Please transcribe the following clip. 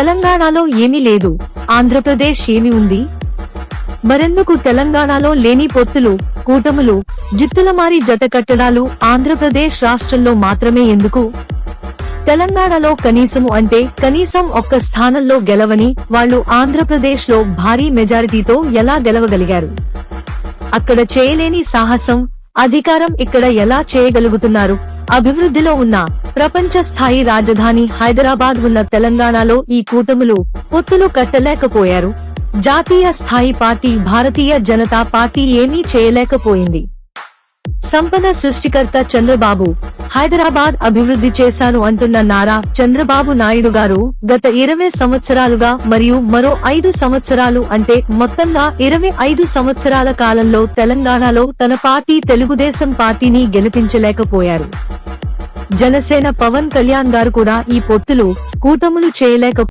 తెలంగాణలో ఏమీ లేదు. ఆంధ్రప్రదేశ్ ఏమి ఉంది? మరెందుకు తెలంగాణలో లేని పొత్తులు కూటములు జిత్తులమారి జత కట్టడాలు ఆంధ్రప్రదేశ్ రాష్ట్రంలో మాత్రమే ఎందుకు? తెలంగాణలో కనీసము అంటే కనీసం ఒక్క స్థానంలో గెలవని వాళ్ళు ఆంధ్రప్రదేశ్లో భారీ మెజారిటీతో ఎలా గెలవగలిగారు? అక్కడ చేయలేని సాహసం అధికారం ఇక్కడ ఎలా చేయగలుగుతున్నారు? అభివృద్ధిలో ఉన్న ప్రపంచ స్థాయి రాజధాని హైదరాబాద్ ఉన్న తెలంగాణలో ఈ కూటములు పొత్తులు కట్టలేకపోయారు. జాతీయ స్థాయి పార్టీ భారతీయ జనతా పార్టీ ఏమీ చేయలేకపోయింది. సంపద సృష్టికర్త చంద్రబాబు హైదరాబాద్ అభివృద్ధి చేశాను అంటున్న నారా చంద్రబాబు నాయుడు గారు గత ఇరవై సంవత్సరాలుగా మరియు మరో ఐదు సంవత్సరాలు అంటే మొత్తంగా ఇరవై ఐదు సంవత్సరాల కాలంలో తెలంగాణలో తన పార్టీ తెలుగుదేశం పార్టీని గెలిపించలేకపోయారు. జనసేన పవన్ కళ్యాణ్ గారు కూడా ఈ పొత్తులు కూటములు చేయలేక